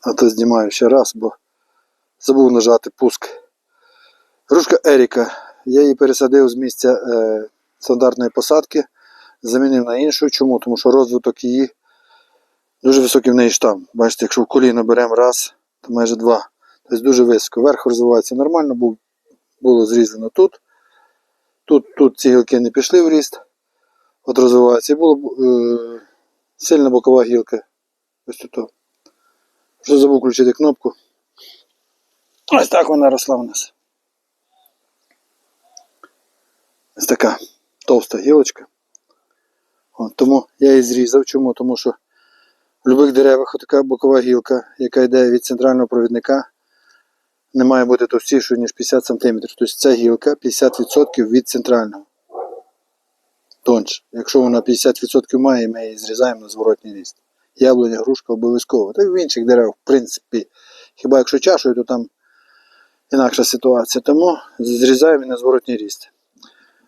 А то знімаю ще раз, бо забув нажати пуск. Грушка Еріка. Я її пересадив з місця е, стандартної посадки, замінив на іншу. Чому? Тому що розвиток її дуже високий в неї штам. Бачите, якщо в коліно беремо раз, то майже два. Тобто дуже високо. Верх розвивається нормально, був, було зрізано тут. Тут, тут ці гілки не пішли в ріст. От розвивається. І була е, сильна бокова гілка. Ось тут. Вже забув включити кнопку. Ось так вона росла в нас. Ось така товста гілочка. От, тому я її зрізав. Чому? Тому що в будь-яких деревах така бокова гілка, яка йде від центрального провідника, не має бути товстішою, ніж 50 см. Тобто ця гілка 50% від центрального. Тоньше. Якщо вона 50% має, ми її зрізаємо на зворотній ріст. Яблуня, грушка обов'язково. Та й в інших деревах, в принципі. Хіба якщо чашою, то там інакша ситуація. Тому зрізаємо її на зворотній ріст.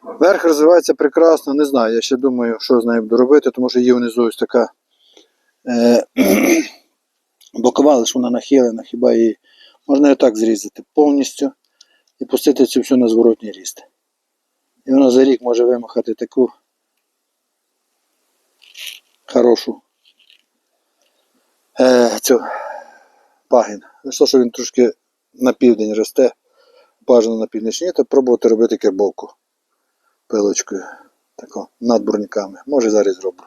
Верх розвивається прекрасно, не знаю. Я ще думаю, що з нею буду робити, тому що є внизу ось така е, бокова, лише вона нахилена, хіба її можна і так зрізати повністю і пустити цю всю на зворотній ріст. І вона за рік може вимахати таку хорошу е, цю пагін. Що, що він трошки на південь росте, бажано на північні, то пробувати робити кербовку пилочкою, тако, над бурниками. Може зараз зроблю.